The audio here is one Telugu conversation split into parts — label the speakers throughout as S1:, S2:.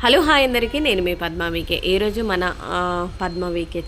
S1: హలో హాయ్ అందరికీ. నేను మీ పద్మావికే ఈరోజు మన ఆ,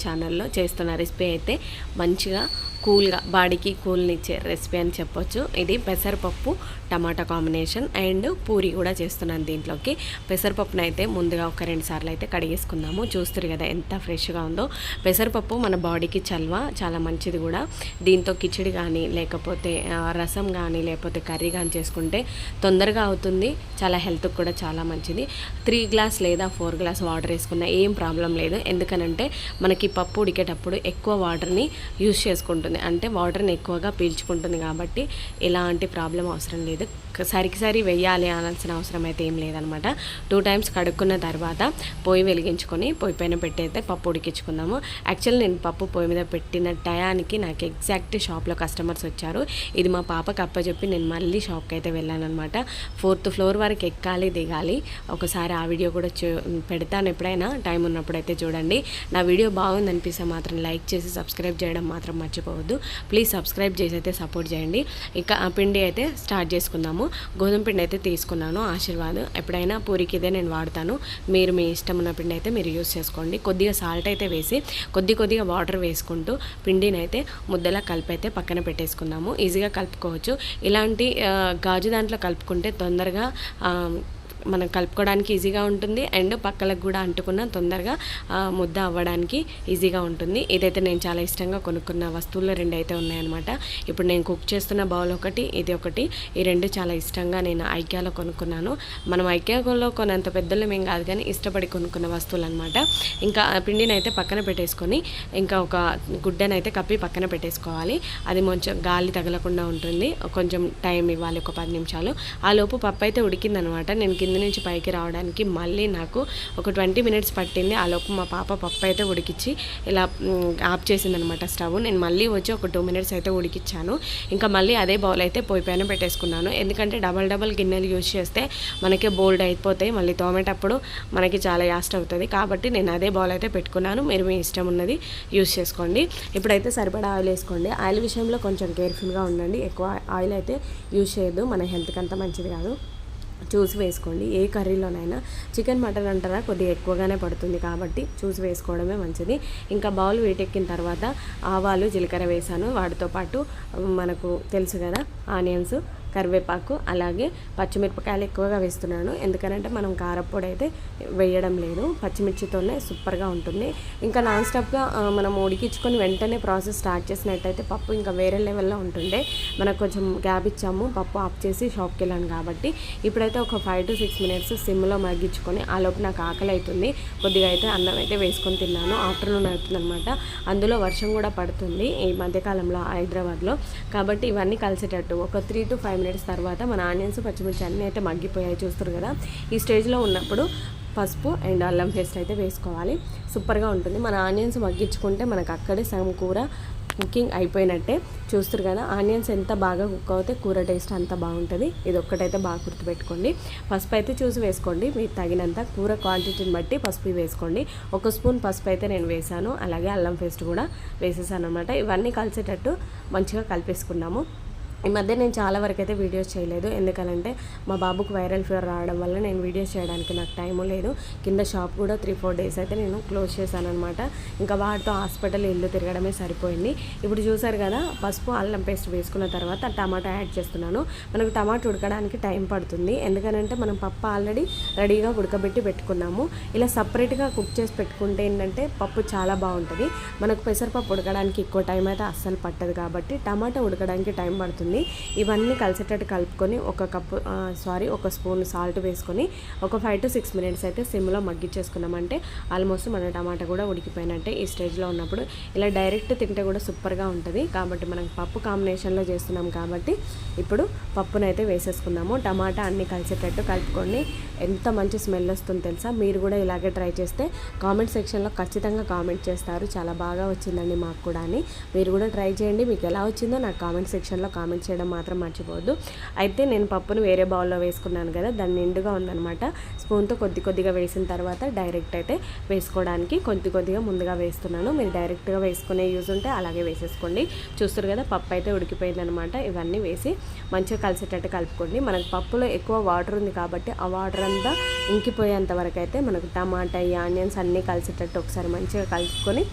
S1: ఛానల్లో చేస్తున్న రెసిపీ అయితే మంచిగా కూల్గా బాడీకి కూల్నిచ్చే రెసిపీ అని చెప్పొచ్చు. ఇది పెసరపప్పు టమాటా కాంబినేషన్ అండ్ పూరి కూడా చేస్తున్నాను దీంట్లోకి. పెసరపప్పును అయితే ముందుగా ఒక రెండు సార్లు అయితే కడిగేసుకుందాము. చూస్తారు కదా ఎంత ఫ్రెష్గా ఉందో. పెసరపప్పు మన బాడీకి చల్వ చాలా మంచిది కూడా. దీంతో కిచిడి కానీ లేకపోతే రసం కానీ లేకపోతే కర్రీ కానీ చేసుకుంటే తొందరగా అవుతుంది. చాలా హెల్త్కి కూడా చాలా మంచిది. త్రీ గ్లాస్ లేదా ఫోర్ గ్లాస్ వాటర్ వేసుకున్న ఏం ప్రాబ్లం లేదు. ఎందుకనంటే మనకి పప్పు ఉడికేటప్పుడు ఎక్కువ వాటర్ని యూస్ చేసుకుంటుంది. అంటే వాటర్ని ఎక్కువగా పీల్చుకుంటుంది కాబట్టి ఎలాంటి ప్రాబ్లం అవసరం లేదు. సరికి సరి వెయ్యాలి అనాల్సిన అవసరం అయితే ఏం లేదనమాట. టూ టైమ్స్ కడుక్కున్న తర్వాత పొయ్యి వెలిగించుకొని పొయ్యి పైన పెట్టయితే పప్పు ఉడికించుకుందాము. యాక్చువల్లీ నేను పప్పు పొయ్యి మీద పెట్టిన టయానికి నాకు ఎగ్జాక్ట్ షాప్లో కస్టమర్స్ వచ్చారు. ఇది మా పాపకి అప్పచెప్పి నేను మళ్ళీ షాప్కి అయితే వెళ్ళాను అనమాట ఫోర్త్ ఫ్లోర్ వరకు ఎక్కాలి దిగాలి. ఒకసారి ఆ వీడియో కూడా చూ పెడతాను ఎప్పుడైనా టైం ఉన్నప్పుడు అయితే చూడండి. నా వీడియో బాగుంది అనిపిస్తే మాత్రం లైక్ చేసి సబ్స్క్రైబ్ చేయడం మాత్రం మర్చిపోవద్దు. ప్లీజ్ సబ్స్క్రైబ్ చేసి అయితే సపోర్ట్ చేయండి. ఇక ఆ పిండి అయితే స్టార్ట్ చేసుకుందాము. గోధుమ పిండి అయితే తీసుకున్నాను ఆశీర్వాద్. ఎప్పుడైనా పూరికి ఇదే నేను వాడతాను. మీరు మీ ఇష్టం ఉన్న పిండి అయితే మీరు యూస్ చేసుకోండి. కొద్దిగా సాల్ట్ అయితే వేసి కొద్ది కొద్దిగా వాటర్ వేసుకుంటూ పిండిని అయితే ముద్దలా కలిపి అయితే పక్కన పెట్టేసుకుందాము. ఈజీగా కలుపుకోవచ్చు. ఇలాంటి గాజు దాంట్లో కలుపుకుంటే తొందరగా మనం కలుపుకోవడానికి ఈజీగా ఉంటుంది. అండ్ పక్కలకు కూడా అంటుకున్న తొందరగా ముద్ద అవ్వడానికి ఈజీగా ఉంటుంది. ఇదైతే నేను చాలా ఇష్టంగా కొనుక్కున్న వస్తువులు రెండు అయితే ఉన్నాయన్నమాట. ఇప్పుడు నేను కుక్ చేస్తున్న బౌల్ ఒకటి ఇది ఒకటి. ఈ రెండు చాలా ఇష్టంగా నేను ఐక్యాలో కొనుక్కున్నాను. మనం ఐక్యాలో కొనంత పెద్దలు మేము కాదు కానీ ఇష్టపడి కొనుక్కున్న వస్తువులు అనమాట ఇంకా ఆ పిండిని అయితే పక్కన పెట్టేసుకొని ఇంకా ఒక గుడ్డను అయితే కప్పి పక్కన పెట్టేసుకోవాలి. అది కొంచెం గాలి తగలకుండా ఉంటుంది. కొంచెం టైం ఇవ్వాలి ఒక పది నిమిషాలు. ఆ లోపు పప్పు అయితే ఉడికిందనమాట నేను కింద నుంచి పైకి రావడానికి మళ్ళీ నాకు ఒక ట్వంటీ మినిట్స్ పట్టింది. ఆ లోపు మా పాప పప్పు అయితే ఉడికిచ్చి ఇలా ఆఫ్ చేసిందనమాట స్టవ్. నేను మళ్ళీ వచ్చి ఒక టూ మినిట్స్ అయితే ఉడికిచ్చాను. ఇంకా మళ్ళీ అదే బౌల్ అయితే పొయ్యి పైన పెట్టేసుకున్నాను. ఎందుకంటే డబల్ డబల్ గిన్నెలు యూజ్ చేస్తే మనకే బోల్డ్ అయిపోతాయి. మళ్ళీ తోమేటప్పుడు మనకి చాలా యాస్ట్ అవుతుంది. కాబట్టి నేను అదే బౌల్ అయితే పెట్టుకున్నాను. మీరు మీ ఇష్టం ఉన్నది యూజ్ చేసుకోండి. ఇప్పుడైతే సరిపడా ఆయిల్ వేసుకోండి. ఆయిల్ విషయంలో కొంచెం కేర్ఫుల్గా ఉండండి. ఎక్కువ ఆయిల్ అయితే యూజ్ చేయొద్దు. మన హెల్త్కి అంత మంచిది కాదు. చూసి వేసుకోండి. ఏ కర్రీలోనైనా చికెన్ మటన్ అంటారా? కొద్దిగా ఎక్కువగానే పడుతుంది కాబట్టి చూసి వేసుకోవడమే మంచిది. ఇంకా బౌల్ వేటెక్కిన తర్వాత ఆవాలు జీలకర్ర వేసాను. వాటితో పాటు మనకు తెలుసు కదా ఆనియన్స్. కరివేపాకు అలాగే పచ్చిమిరపకాయలు ఎక్కువగా వేస్తున్నాను. ఎందుకనంటే మనం కారప్పొడి అయితే వేయడం లేదు. పచ్చిమిర్చితోనే సూపర్గా ఉంటుంది. ఇంకా నాన్ స్టాప్గా మనం ఉడికించుకొని వెంటనే ప్రాసెస్ స్టార్ట్ చేసినట్టయితే పప్పు ఇంకా వేరే లెవెల్లో ఉంటుండే. మనకు కొంచెం గ్యాప్ ఇచ్చాము. పప్పు ఆఫ్ చేసి షాప్కి వెళ్ళాను కాబట్టి. ఇప్పుడైతే ఒక ఫైవ్ టు సిక్స్ మినిట్స్ సిమ్లో మగ్గించుకొని ఆ లోపు నాకు ఆకలి అవుతుంది కొద్దిగా అయితే అన్నం అయితే వేసుకొని తిన్నాను. ఆఫ్టర్నూన్ అవుతుంది అనమాట అందులో వర్షం కూడా పడుతుంది ఈ మధ్యకాలంలో హైదరాబాద్లో. కాబట్టి ఇవన్నీ కలిసేటట్టు ఒక త్రీ టు ఫైవ్ మినిట్స్ తర్వాత మన ఆనియన్స్ పచ్చిమిర్చి అన్నీ అయితే మగ్గిపోయాయి చూస్తారు కదా. ఈ స్టేజ్లో ఉన్నప్పుడు పసుపు అండ్ అల్లం పేస్ట్ అయితే వేసుకోవాలి. సూపర్గా ఉంటుంది. మన ఆనియన్స్ మగ్గించుకుంటే మనకు అక్కడే సగం కూర కుకింగ్ అయిపోయినట్టే చూస్తారు కదా. ఆనియన్స్ ఎంత బాగా కుక్ అవుతే కూర టేస్ట్ అంత బాగుంటుంది. ఇది ఒక్కటైతే బాగా గుర్తుపెట్టుకోండి. పసుపు అయితే చూసి వేసుకోండి. మీకు తగినంత కూర క్వాంటిటీని బట్టి పసుపు వేసుకోండి. ఒక స్పూన్ పసుపు అయితే నేను వేసాను అలాగే అల్లం పేస్ట్ కూడా వేసేసాను అనమాట ఇవన్నీ కలిసేటట్టు మంచిగా కలిపేసుకున్నాము. ఈ మధ్య నేను చాలా వరకు అయితే వీడియోస్ చేయలేదు. ఎందుకనంటే మా బాబుకు వైరల్ ఫీవర్ రావడం వల్ల నేను వీడియోస్ చేయడానికి నాకు టైము లేదు. కింద షాప్ కూడా త్రీ ఫోర్ డేస్ అయితే నేను క్లోజ్ చేశాను అనమాట ఇంకా వాటితో హాస్పిటల్ ఇల్లు తిరగడమే సరిపోయింది. ఇప్పుడు చూసారు కదా పసుపు అల్లం పేస్ట్ వేసుకున్న తర్వాత టమాటా యాడ్ చేస్తున్నాను. మనకు టమాటా ఉడకడానికి టైం పడుతుంది. ఎందుకనంటే మనం పప్పు ఆల్రెడీ రెడీగా ఉడకబెట్టి పెట్టుకున్నాము. ఇలా సపరేట్గా కుక్ చేసి పెట్టుకుంటే ఏంటంటే పప్పు చాలా బాగుంటుంది. మనకు పెసరపప్పు ఉడకడానికి ఎక్కువ టైం అయితే అస్సలు పట్టదు కాబట్టి టమాటా ఉడకడానికి టైం పడుతుంది. ఇవన్నీ కలిసేటట్టు కలుపుకొని ఒక కప్పు సారీ ఒక స్పూన్ సాల్ట్ వేసుకొని ఒక ఫైవ్ టు సిక్స్ మినిట్స్ అయితే సిమ్లో మగ్గిచ్చేసుకున్నామంటే ఆల్మోస్ట్ మన టమాటా కూడా ఉడికిపోయినట్టే ఈ స్టేజ్లో ఉన్నప్పుడు. ఇలా డైరెక్ట్ తింటే కూడా సూపర్గా ఉంటుంది. కాబట్టి మనం పప్పు కాంబినేషన్లో చేస్తున్నాం కాబట్టి ఇప్పుడు పప్పునైతే వేసేసుకున్నాము టమాటా అన్నీ కలిసేటట్టు కలుపుకొని ఎంత మంచి స్మెల్ వస్తుందో తెలుసా? మీరు కూడా ఇలాగే ట్రై చేస్తే కామెంట్ సెక్షన్లో ఖచ్చితంగా కామెంట్ చేస్తారు. చాలా బాగా వచ్చిందండి మాకు కూడా అని. మీరు కూడా ట్రై చేయండి. మీకు ఎలా వచ్చిందో నాకు కామెంట్ సెక్షన్లో కామెంట్ కామెంట్ చేయడం మాత్రం మర్చిపోవద్దు. అయితే నేను పప్పును వేరే బౌల్లో వేసుకున్నాను కదా దాన్ని నిండుగా ఉందనమాట స్పూన్తో కొద్ది కొద్దిగా వేసిన తర్వాత డైరెక్ట్ అయితే వేసుకోవడానికి కొద్ది కొద్దిగా ముందుగా వేస్తున్నాను. మీరు డైరెక్ట్గా వేసుకునే యూజ్ ఉంటే అలాగే వేసేసుకోండి. చూస్తారు కదా పప్పు అయితే ఉడికిపోయిందనమాట ఇవన్నీ వేసి మంచిగా కలిసేటట్టు కలుపుకోండి. మనకు పప్పులో ఎక్కువ వాటర్ ఉంది కాబట్టి ఆ వాటర్ అంతా ఇంకిపోయేంత వరకు అయితే మనకు టమాటా ఈ ఆనియన్స్ అన్నీ కలిసేటట్టు ఒకసారి మంచిగా కలుపుకొని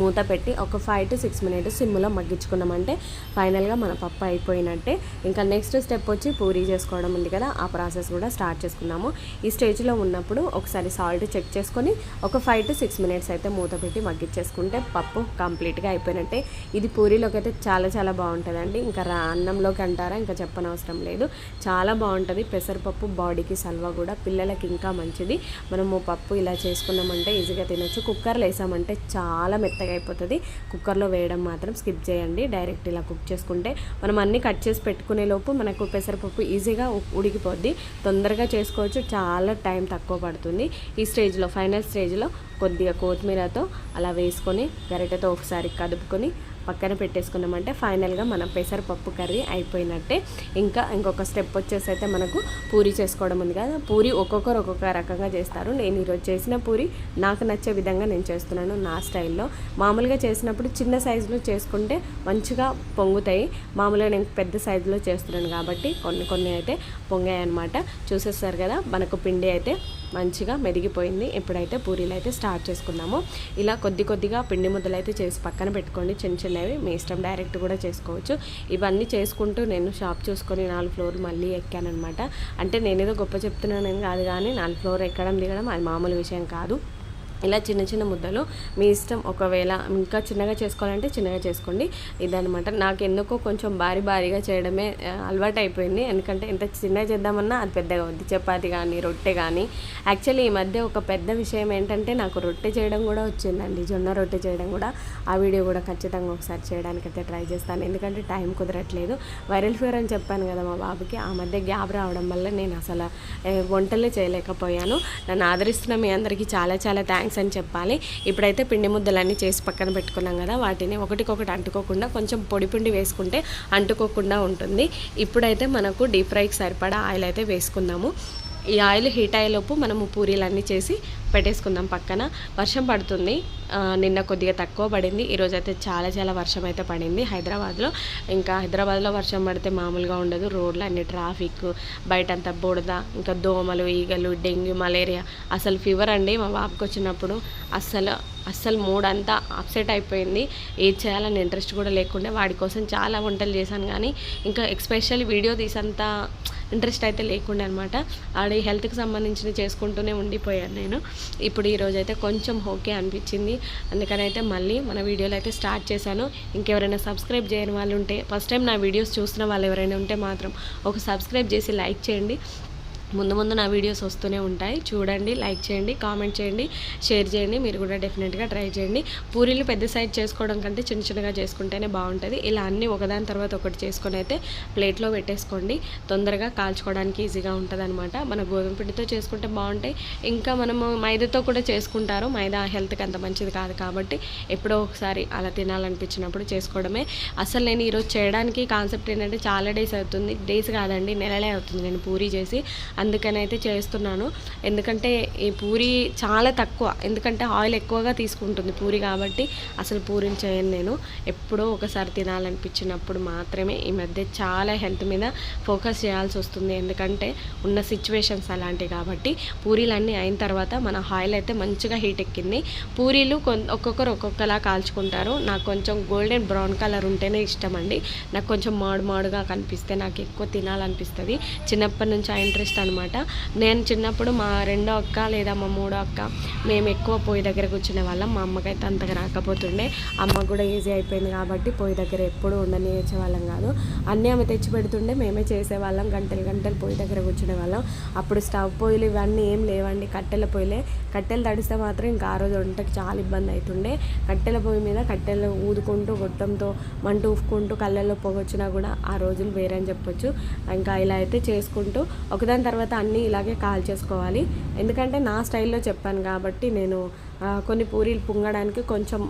S1: మూత పెట్టి ఒక ఫైవ్ టు సిక్స్ మినిట్స్ సిమ్లో మగ్గించుకున్నామంటే ఫైనల్గా మన పప్పు అయిపోయినట్టే. ఇంకా నెక్స్ట్ స్టెప్ వచ్చి పూరీ చేసుకోవడం ఉంది కదా ఆ ప్రాసెస్ కూడా స్టార్ట్ చేసుకున్నాము ఈ స్టేజ్లో ఉన్నప్పుడు ఒకసారి సాల్ట్ చెక్ చేసుకొని ఒక ఫైవ్ టు సిక్స్ మినిట్స్ అయితే మూత పెట్టి మగ్గించేసుకుంటే పప్పు కంప్లీట్గా అయిపోయినట్టే. ఇది పూరీలోకి అయితే చాలా చాలా బాగుంటుందండి. ఇంకా రా అన్నంలోకి అంటారా ఇంకా చెప్పనవసరం లేదు. చాలా బాగుంటుంది. పెసరపప్పు బాడీకి సల్వా కూడా పిల్లలకి ఇంకా మంచిది. మనము పప్పు ఇలా చేసుకున్నామంటే ఈజీగా తినొచ్చు. కుక్కర్లో వేసామంటే చాలా మెత్తగా అయిపోతుంది. కుక్కర్లో వేయడం మాత్రం స్కిప్ చేయండి. డైరెక్ట్ ఇలా కుక్ చేసుకుంటే మనం అన్నీ కట్ చేసి పెట్టుకునే లోపు మనకు పెసరపప్పు ఈజీగా ఉడికిపోద్ది. తొందరగా చేసుకోవచ్చు. చాలా టైం తక్కువ పడుతుంది. ఈ స్టేజ్లో ఫైనల్ స్టేజ్లో కొద్దిగా కొత్తిమీరతో అలా వేసుకొని గరిటెతో ఒకసారి కదుపుకొని పక్కన పెట్టేసుకున్నామంటే ఫైనల్గా మన పెసరపప్పు కర్రీ అయిపోయినట్టే. ఇంకా ఇంకొక స్టెప్ వచ్చేసి అయితే మనకు పూరి చేసుకోవడం ఉంది కదా. పూరి ఒక్కొక్కరు ఒక్కొక్క రకంగా చేస్తారు. నేను ఈరోజు చేసిన పూరి నాకు నచ్చే విధంగా నేను చేస్తున్నాను నా స్టైల్లో. మామూలుగా చేసినప్పుడు చిన్న సైజులో చేసుకుంటే మంచిగా పొంగుతాయి. మామూలుగా నేను పెద్ద సైజులో చేస్తున్నాను కాబట్టి కొన్ని కొన్ని అయితే పొంగాయి అనమాట చూసేస్తారు కదా మనకు పిండి అయితే మంచిగా మెదిగిపోయింది. ఇప్పుడైతే పూరీలు అయితే స్టార్ట్ చేసుకున్నాము. ఇలా కొద్ది కొద్దిగా పిండి ముద్దలు అయితే చేసి పక్కన పెట్టుకోండి. చిన్న చిన్నవి మీ ఇష్టం డైరెక్ట్ కూడా చేసుకోవచ్చు. ఇవన్నీ చేసుకుంటూ నేను షాప్ చూసుకొని నాలుగు ఫ్లోర్ మళ్ళీ ఎక్కానమాట అంటే నేనేదో గొప్ప చెప్తున్నానని కాదు కానీ నాలుగు ఫ్లోర్ ఎక్కడం దిగడం అది మామూలు విషయం కాదు. ఇలా చిన్న చిన్న ముద్దలు మీ ఇష్టం ఒకవేళ ఇంకా చిన్నగా చేసుకోవాలంటే చిన్నగా చేసుకోండి. ఇదనమాట నాకు ఎందుకో కొంచెం భారీ భారీగా చేయడమే అలవాటు అయిపోయింది ఎందుకంటే ఎంత చిన్నగా చేద్దామన్నా అది పెద్దగా అవుద్ది చపాతి కానీ రొట్టె కానీ యాక్చువల్లీ ఈ మధ్య ఒక పెద్ద విషయం ఏంటంటే నాకు రొట్టె చేయడం కూడా వచ్చిందండి. జొన్న రొట్టె చేయడం కూడా. ఆ వీడియో కూడా ఖచ్చితంగా ఒకసారి చేయడానికి అయితే ట్రై చేస్తాను. ఎందుకంటే టైం కుదరట్లేదు. వైరల్ ఫీవర్ అని చెప్పాను కదా మా బాబుకి. ఆ మధ్య గ్యాప్ రావడం వల్ల నేను అసలు వంటలే చేయలేకపోయాను. నన్ను ఆదరిస్తున్న మీ అందరికీ చాలా చాలా థ్యాంక్స్ అని చెప్పాలి. ఇప్పుడైతే పిండి ముద్దలన్నీ చేసి పక్కన పెట్టుకున్నాం కదా వాటిని ఒకటికొకటి అంటుకోకుండా కొంచెం పొడి పిండి వేసుకుంటే అంటుకోకుండా ఉంటుంది. ఇప్పుడైతే మనకు డీప్ ఫ్రైకి సరిపడా ఆయిల్ అయితే వేసుకుందాము. ఈ ఆయిల్ హీట్ అయ్యేలోపు మనము పూరీలన్నీ చేసి పెట్టేసుకుందాం పక్కన. వర్షం పడుతుంది. నిన్న కొద్దిగా తక్కువ పడింది. ఈరోజు అయితే చాలా చాలా వర్షం అయితే పడింది హైదరాబాద్లో. ఇంకా హైదరాబాద్లో వర్షం పడితే మామూలుగా ఉండదు. రోడ్లు అన్ని ట్రాఫిక్ బయట అంతా బుడద ఇంకా దోమలు ఈగలు డెంగ్యూ మలేరియా. అసలు ఫీవర్ అండి మా బాబుకి వచ్చినప్పుడు అస్సలు అస్సలు మూడ్ అంతా అప్సెట్ అయిపోయింది. ఏది చేయాలని ఇంట్రెస్ట్ కూడా లేకుండా వాడి కోసం చాలా వంటలు చేశాను కానీ ఇంకా ఎక్స్పెషల్ వీడియో తీసేంత ఇంట్రెస్ట్ అయితే లేకుండా అనమాట ఆడ హెల్త్కి సంబంధించిన చేసుకుంటూనే ఉండిపోయాను నేను. ఇప్పుడు ఈరోజు అయితే కొంచెం ఓకే అనిపించింది. అందుకని అయితే మళ్ళీ మన వీడియోలో అయితే స్టార్ట్ చేశాను. ఇంకెవరైనా సబ్స్క్రైబ్ చేయని వాళ్ళు ఉంటే ఫస్ట్ టైం నా వీడియోస్ చూస్తున్న వాళ్ళు ఎవరైనా ఉంటే మాత్రం ఒక సబ్స్క్రైబ్ చేసి లైక్ చేయండి. ముందు ముందు నా వీడియోస్ వస్తూనే ఉంటాయి. చూడండి లైక్ చేయండి కామెంట్ చేయండి షేర్ చేయండి. మీరు కూడా డెఫినెట్గా ట్రై చేయండి. పూరీలు పెద్ద సైజ్ చేసుకోవడం కంటే చిన్న చిన్నగా చేసుకుంటేనే బాగుంటుంది. ఇలా అన్నీ ఒకదాని తర్వాత ఒకటి చేసుకొని అయితే ప్లేట్లో పెట్టేసుకోండి. తొందరగా కాల్చుకోవడానికి ఈజీగా ఉంటుంది అనమాట మన గోధుమ పిండితో చేసుకుంటే బాగుంటాయి. ఇంకా మనము మైదాతో కూడా చేసుకుంటారు. మైదా హెల్త్కి అంత మంచిది కాదు కాబట్టి ఎప్పుడో ఒకసారి అలా తినాలనిపించినప్పుడు చేసుకోవడమే. అసలు నేను ఈరోజు చేయడానికి కాన్సెప్ట్ ఏంటంటే చాలా డేస్ అవుతుంది. డేస్ కాదండి నెలలే అవుతుంది నేను పూరీ చేసి. అందుకనైతే చేస్తున్నాను. ఎందుకంటే ఈ పూరి చాలా తక్కువ. ఎందుకంటే ఆయిల్ ఎక్కువగా తీసుకుంటుంది పూరి కాబట్టి అసలు పూరిని చేయను నేను. ఎప్పుడో ఒకసారి తినాలనిపించినప్పుడు మాత్రమే ఈ మధ్య చాలా హెల్త్ మీద ఫోకస్ చేయాల్సి వస్తుంది. ఎందుకంటే ఉన్న సిచ్యువేషన్స్ అలాంటివి కాబట్టి పూరీలన్నీ అయిన తర్వాత మన ఆయిల్ అయితే మంచిగా హీట్ ఎక్కింది. పూరీలు కొన్ ఒక్కొక్కరు ఒక్కొక్కలా కాల్చుకుంటారు. నాకు కొంచెం గోల్డెన్ బ్రౌన్ కలర్ ఉంటేనే ఇష్టం అండి. నాకు కొంచెం మాడు మాడుగా కనిపిస్తే నాకు ఎక్కువ తినాలనిపిస్తుంది. చిన్నప్పటి నుంచి ఆ ఇంట్రెస్ట్ అనమాట నేను చిన్నప్పుడు మా రెండో అక్క లేదా మా మూడో అక్క మేము ఎక్కువ పొయ్యి దగ్గర కూర్చునే వాళ్ళం. మా అమ్మకైతే అంతగా రాకపోతుండే. అమ్మ కూడా ఈజీ అయిపోయింది కాబట్టి పొయ్యి దగ్గర ఎప్పుడు ఉండనిచ్చే వాళ్ళం కాదు. అన్నీ ఆమె తెచ్చి పెడుతుండే. మేమే చేసేవాళ్ళం. గంటలు గంటలు పొయ్యి దగ్గర కూర్చునే వాళ్ళం. అప్పుడు స్టవ్ పొయ్యిలు ఇవన్నీ ఏం లేవండి. కట్టెల పొయ్యిలే. కట్టెలు తడిస్తే మాత్రం ఇంకా ఆ రోజు వంటకి చాలా ఇబ్బంది అవుతుండే కట్టెల పొయ్యి మీద కట్టెలు ఊదుకుంటూ గొట్టంతో మంట ఊపుకుంటూ కళ్ళల్లో పొగొచ్చినా కూడా ఆ రోజులు వేరే అని చెప్పొచ్చు. ఇంకా ఇలా అయితే చేసుకుంటూ ఒకదాని తర్వాత తర్వాత అన్నీ ఇలాగే కాల్ చేసుకోవాలి. ఎందుకంటే నా స్టైల్లో చెప్పాను కాబట్టి నేను కొన్ని పూరీలు పొంగడానికి కొంచెం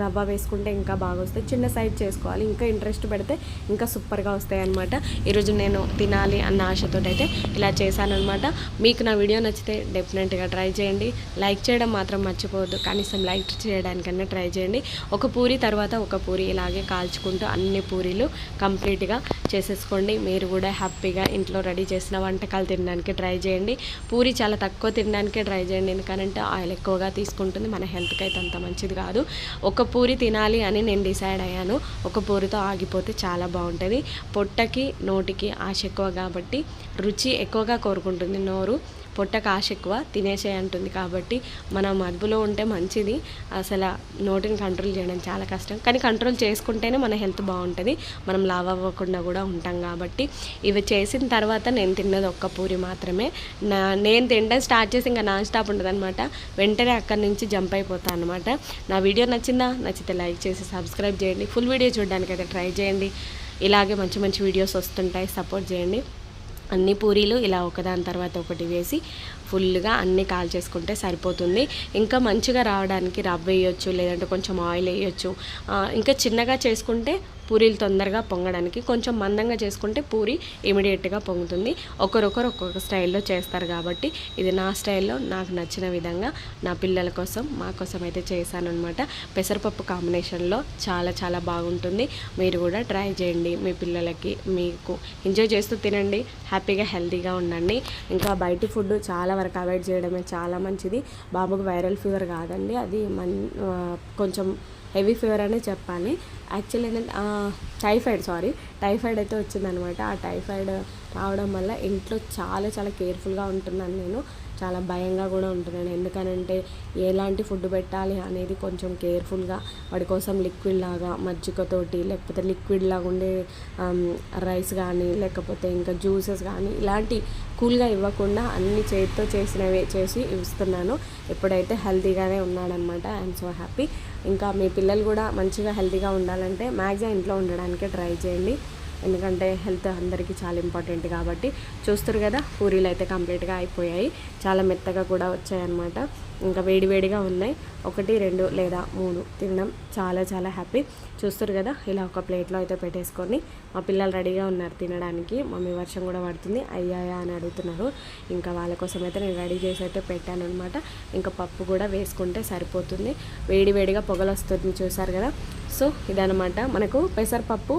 S1: రవ్వ వేసుకుంటే ఇంకా బాగా వస్తాయి. చిన్న సైజ్ చేసుకోవాలి. ఇంకా ఇంట్రెస్ట్ పెడితే ఇంకా సూపర్గా వస్తాయి అనమాట ఈరోజు నేను తినాలి అన్న ఆశతో అయితే ఇలా చేశానమాట మీకు నా వీడియో నచ్చితే డెఫినెట్గా ట్రై చేయండి. లైక్ చేయడం మాత్రం మర్చిపోవద్దు. కనీసం లైక్ చేయడానికన్నా ట్రై చేయండి. ఒక పూరి తర్వాత ఒక పూరి ఇలాగే కాల్చుకుంటూ అన్ని పూరీలు కంప్లీట్గా చేసేసుకోండి. మీరు కూడా హ్యాపీగా ఇంట్లో రెడీ చేసిన వంటకాలు తినడానికి ట్రై చేయండి. పూరి చాలా తక్కువ తినడానికే ట్రై చేయండి. ఎందుకంటే ఆయిల్ ఎక్కువగా ఉంటుంది. మన హెల్త్కి అయితే అంత మంచిది కాదు. ఒక పూరి తినాలి అని నేను డిసైడ్ అయ్యాను. ఒక పూరితో ఆగిపోతే చాలా బాగుంటుంది. పొట్టకి నోటికి ఆశ ఎక్కువ కాబట్టి రుచి ఎక్కువగా కోరుకుంటుంది నోరు. పొట్టకు ఆశ ఎక్కువ తినేసే అంటుంది కాబట్టి మనం అదుపులో ఉంటే మంచిది. అసలు నోటిని కంట్రోల్ చేయడం చాలా కష్టం. కానీ కంట్రోల్ చేసుకుంటేనే మన హెల్త్ బాగుంటుంది. మనం లావ్ అవ్వకుండా కూడా ఉంటాం కాబట్టి ఇవి చేసిన తర్వాత నేను తిన్నది ఒక్క పూరి మాత్రమే. నా నేను తినడం స్టార్ట్ చేసి ఇంకా నాన్ స్టాప్ ఉండదు అనమాట వెంటనే అక్కడి నుంచి జంప్ అయిపోతాను అనమాట నా వీడియో నచ్చిందా? నచ్చితే లైక్ చేసి సబ్స్క్రైబ్ చేయండి. ఫుల్ వీడియో చూడడానికి అయితే ట్రై చేయండి. ఇలాగే మంచి మంచి వీడియోస్ వస్తుంటాయి. సపోర్ట్ చేయండి. అన్ని పూరీలు ఇలా ఒకదాని తర్వాత ఒకటి వేసి ఫుల్గా అన్నీ కాల్ చేసుకుంటే సరిపోతుంది. ఇంకా మంచిగా రావడానికి రవ్వ వేయొచ్చు లేదంటే కొంచెం ఆయిల్ వేయొచ్చు. ఇంకా చిన్నగా చేసుకుంటే పూరీలు తొందరగా పొంగడానికి కొంచెం మందంగా చేసుకుంటే పూరి ఇమీడియట్గా పొంగుతుంది. ఒకరొకరు ఒక్కొక్క స్టైల్లో చేస్తారు కాబట్టి ఇది నా స్టైల్లో నాకు నచ్చిన విధంగా నా పిల్లల కోసం మా కోసం అయితే చేశాను అనమాట పెసరపప్పు కాంబినేషన్లో చాలా చాలా బాగుంటుంది. మీరు కూడా ట్రై చేయండి మీ పిల్లలకి మీకు ఎంజాయ్ చేస్తూ తినండి. హ్యాపీగా హెల్తీగా ఉండండి. ఇంకా బయట ఫుడ్ చాలా వరకు అవాయిడ్ చేయడమే చాలా మంచిది. బాబుకి వైరల్ ఫీవర్ కాదండి. అది మన్ కొంచెం హెవీ ఫీవర్ అనే చెప్పాలి. యాక్చువల్ ఏంటంటే టైఫాయిడ్ సారీ. టైఫాయిడ్ అయితే వచ్చిందనమాట. ఆ టైఫాయిడ్ రావడం వల్ల ఇంట్లో చాలా చాలా కేర్ఫుల్గా ఉంటున్నాను నేను. చాలా భయంగా కూడా ఉంటున్నాను ఎందుకనంటే ఎలాంటి ఫుడ్ పెట్టాలి అనేది కొంచెం కేర్ఫుల్గా వాడి కోసం లిక్విడ్ లాగా మజ్జిగతోటి లేకపోతే లిక్విడ్ లాగా ఉండే రైస్ కానీ లేకపోతే ఇంకా జ్యూసెస్ కానీ ఇలాంటి కూల్గా ఇవ్వకుండా అన్ని చేతితో చేసినవే చేసి ఇస్తున్నాను. ఇప్పుడైతే హెల్తీగానే ఉన్నాడనమాట ఐఎమ్ సో హ్యాపీ. ఇంకా మీ పిల్లలు కూడా మంచిగా హెల్తీగా ఉండాలంటే మ్యాక్సిమం ఇంట్లో ఉండడానికే ట్రై చేయండి. ఎందుకంటే హెల్త్ అందరికీ చాలా ఇంపార్టెంట్ కాబట్టి చూస్తారు కదా పూరీలు అయితే కంప్లీట్గా అయిపోయాయి. చాలా మెత్తగా కూడా వచ్చాయన్నమాట. ఇంకా వేడివేడిగా ఉన్నాయి. ఒకటి రెండు లేదా మూడు తినడం చాలా చాలా హ్యాపీ. చూస్తారు కదా ఇలా ఒక ప్లేట్లో అయితే పెట్టేసుకొని మా పిల్లలు రెడీగా ఉన్నారు తినడానికి. మమ్మీ వర్షం కూడా పడుతుంది. అయ్యాయా అని అడుగుతున్నారు. ఇంకా వాళ్ళ కోసం అయితే నేను రెడీ చేసి అయితే పెట్టాను అనమాట ఇంకా పప్పు కూడా వేసుకుంటే సరిపోతుంది. వేడివేడిగా పొగలు వస్తుంది చూసారు కదా. సో ఇదనమాట మనకు పెసరపప్పు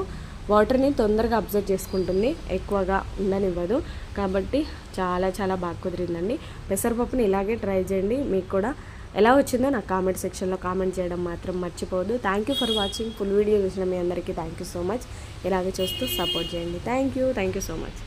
S1: వాటర్ని తొందరగా అబ్జర్వ్ చేసుకుంటుంది. ఎక్కువగా ఉండనివ్వదు. కాబట్టి చాలా చాలా బాగా కుదిరిందండి. పెసరపప్పుని ఇలాగే ట్రై చేయండి. మీకు కూడా ఎలా వచ్చిందో నాకు కామెంట్ సెక్షన్లో కామెంట్ చేయడం మాత్రం మర్చిపోవద్దు. Thank you for watching full video చూసిన మీ అందరికీ థ్యాంక్ యూ సో మచ్ ఇలాగే చూస్తూ సపోర్ట్ చేయండి. Thank you thank you so much